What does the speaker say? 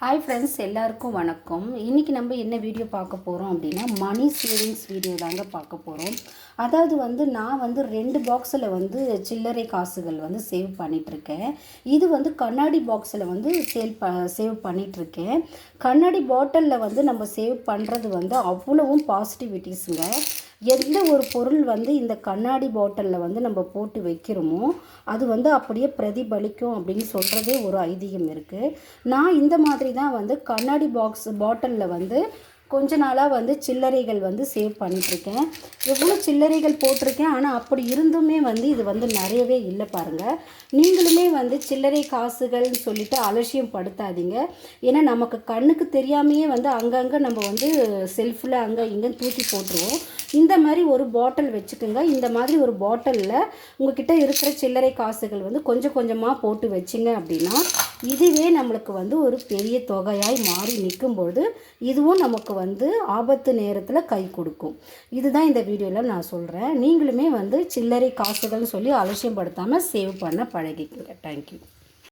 Hi friends எல்லாருக்கும் வணக்கம். இன்றைக்கி நம்ம என்ன வீடியோ பார்க்க போகிறோம் அப்படின்னா மணி சேவிங்ஸ் வீடியோ தாங்க பார்க்க போகிறோம் அதாவது வந்து நான் வந்து ரெண்டு பாக்ஸில் வந்து சில்லறை காசுகள் வந்து சேவ் பண்ணிகிட்ருக்கேன் இது வந்து கண்ணாடி பாக்ஸில் வந்து சேல் ப சேவ் பண்ணிகிட்ருக்கேன் கண்ணாடி பாட்டிலில் வந்து நம்ம சேவ் பண்ணுறது வந்து அவ்வளவும் பாசிட்டிவிட்டிஸுங்க எந்த ஒரு பொருள் வந்து இந்த கண்ணாடி பாட்டிலில் வந்து நம்ம போட்டு வைக்கிறோமோ அது வந்து அப்படியே பிரதிபலிக்கும் அப்படின்னு சொல்கிறதே ஒரு ஐதீகம் இருக்குது நான் இந்த மாதிரி தான் வந்து கண்ணாடி பாக்ஸ் பாட்டிலில் வந்து கொஞ்ச நாளாக வந்து சில்லறைகள் வந்து சேவ் பண்ணிகிட்ருக்கேன் எவ்வளோ சில்லறைகள் போட்டிருக்கேன் ஆனால் அப்படி இருந்துமே வந்து இது வந்து நிறையவே இல்லை பாருங்கள் நீங்களுமே வந்து சில்லறை காசுகள்னு சொல்லிட்டு அலட்சியம் படுத்தாதீங்க. ஏன்னா நமக்கு கண்ணுக்கு தெரியாமையே வந்து அங்கங்கே நம்ம வந்து செல்ஃபில் அங்கே இங்கே தூக்கி போட்டுருவோம். இந்த மாதிரி ஒரு பாட்டில் வச்சுக்கோங்க. இந்த மாதிரி ஒரு பாட்டிலில் உங்ககிட்ட இருக்கிற சில்லறை காசுகள் வந்து கொஞ்சம் கொஞ்சமாக போட்டு வச்சிங்க அப்படின்னா இதுவே நம்மளுக்கு வந்து ஒரு பெரிய தொகையாய் மாறி நிற்கும்பொழுது இதுவும் நமக்கு வந்து ஆபத்து நேரத்தில் கை கொடுக்கும். இதுதான் இந்த வீடியோவில் நான் சொல்கிறேன் நீங்களுமே வந்து சில்லறை காசுகள்னு சொல்லி அலட்சியம் படுத்தாமல் சேவ் பண்ண பழகிக்கோங்க. தேங்க்யூ